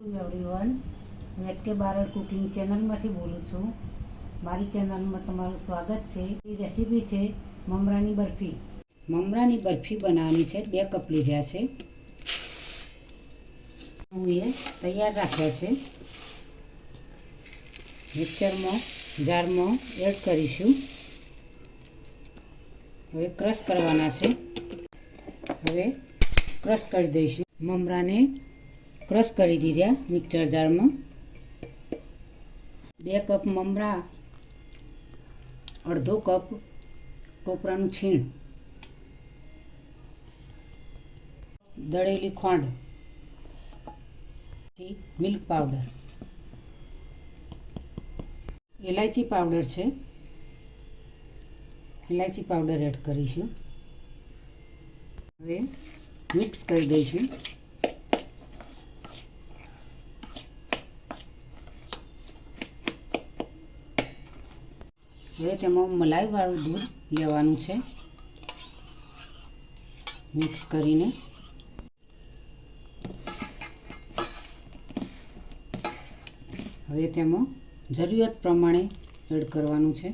Everyone H K Barad cooking ચેનલમાંથી બોલું છું મારી ચેનલમાં તમારું સ્વાગત છે એ રેસીપી છે મમરાની બરફી મમરાની બરફી બનાવવાની છે બે કપ લીધા છે હું એ તૈયાર રાખ્યા છે મિક્સરમાં જારમાં એડ કરીશું હવે ક્રશ કરવાના છે હવે ક્રશ કરી દઈશું મમરાને ક્રશ કરી દીધા મિક્સર જારમાં. બે કપ મમરા, અડધો કપ ટોપરાનું છીણ, દળેલી ખાંડ મિલ્ક પાવડર. ઇલાયચી પાવડર છે. ઇલાયચી પાવડર એડ કરીશું. હવે મિક્સ કરી દઈશું. હવે તેમાં મલાઈવાળું દૂધ લેવાનું છે. મિક્સ કરીને. હવે તેમાં જરૂરિયાત પ્રમાણે એડ કરવાનું છે.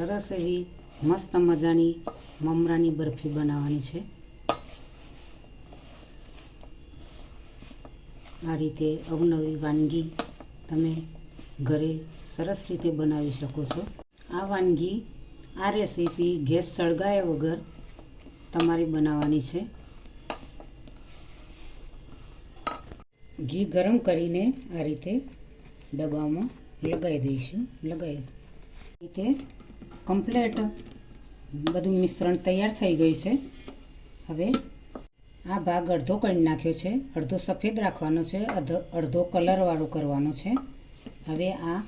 સરસ એવી મસ્ત મજાની મમરાની બરફી બનાવવાની છે. આ રીતે અવનવી વાનગી તમે ઘરે સરસ રીતે બનાવી શકો છો. આ વાનગી આ રેસીપી ગેસ સળગાયા વગર તમારે બનાવવાની છે. ઘી ગરમ કરીને આ રીતે ડબ્બામાં લગાવી દઈશું. લગાવી રીતે કમ્પ્લેટ બધું મિશ્રણ તૈયાર થઈ ગયું છે. હવે આ ભાગ અડધો કરી નાખ્યો છે. અડધો સફેદ રાખવાનો છે. અડધો કલરવાળો કરવાનો છે. હવે આ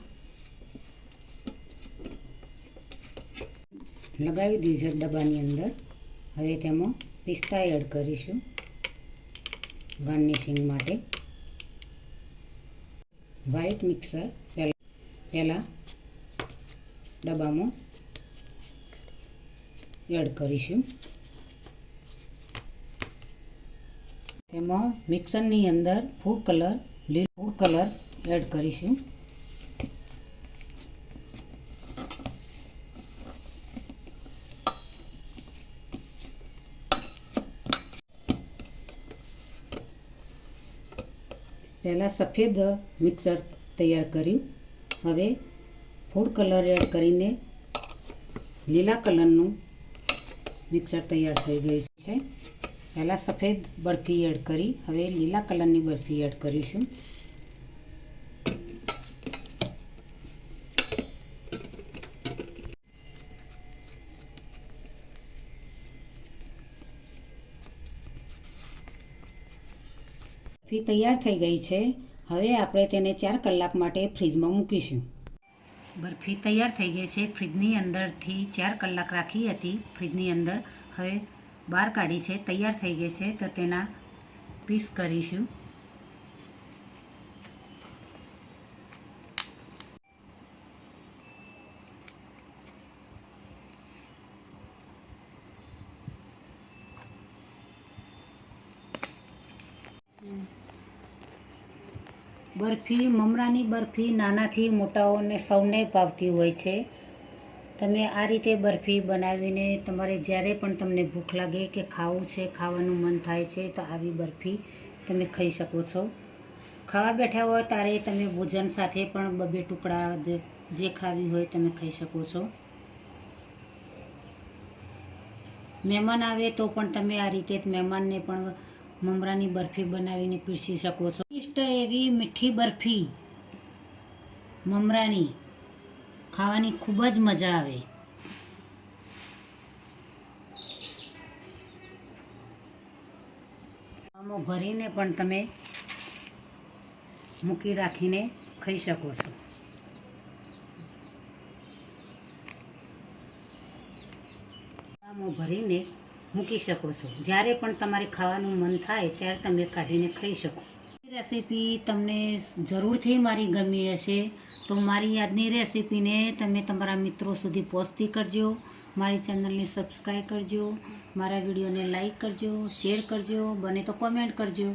લગાવી દીધી છે ડબ્બાની અંદર. હવે તેમાં પિસ્તા એડ કરીશું ગાર્નિશિંગ માટે. વ્હાઈટ મિક્સર પહેલાં ડબ્બામાં એડ કરીશું. તેમાં મિક્સરની અંદર ફૂડ કલર લીલ ફૂડ કલર એડ કરીશું. પહેલાં સફેદ મિક્સર તૈયાર કર્યું. હવે ફૂડ કલર એડ કરીને લીલા કલરનું મિક્સર તૈયાર થઈ ગયું છે. પહેલાં સફેદ બરફી એડ કરી, હવે લીલા કલરની બરફી એડ કરીશું. બરફી તૈયાર થઈ ગઈ છે. હવે આપણે તેને ચાર કલાક માટે ફ્રીજમાં મૂકીશું. બરફી તૈયાર થઈ ગઈ છે. ફ્રીજની અંદરથી ચાર કલાક રાખી હતી. ફ્રીજની અંદર હવે બહાર કાઢી છે. તૈયાર થઈ ગઈ છે તો તેના પીસ કરીશું. બરફી, મમરાની બરફી નાનાથી મોટાઓને સૌને ભાવતી હોય છે. તમે આ રીતે બરફી બનાવીને તમારે જ્યારે પણ તમને ભૂખ લાગે કે ખાવું છે, ખાવાનું મન થાય છે, તો આવી બરફી તમે ખાઈ શકો છો. ખાવા બેઠા હોય ત્યારે તમે ભોજન સાથે પણ બબે ટુકડા જે ખાવી હોય તમે ખાઈ શકો છો. મહેમાન આવે તો પણ તમે આ રીતે મહેમાનને પણ મમરાની બરફી બનાવીને પીરસી શકો છો. ઇષ્ટ એવી મીઠી બરફી. મમરાની. ખાવાની ખૂબ જ મજા આવે. આમાં ભરીને પણ તમે મૂકી રાખીને ખાઈ શકો છો. આમાં ભરીને મૂકી શકો છો. જ્યારે પણ તમારે ખાવાનું મન થાય, ત્યારે તમે કાઢીને ખાઈ શકો. રેસીપી તમને જરૂરથી મારી ગમી હશે, તો મારી યાદની રેસીપીને તમે તમારા મિત્રો સુધી પહોંચતી કરજો. મારી ચેનલને સબસ્ક્રાઈબ કરજો, મારા વિડીયોને લાઈક કરજો, શેર કરજો, બને તો કોમેન્ટ કરજો.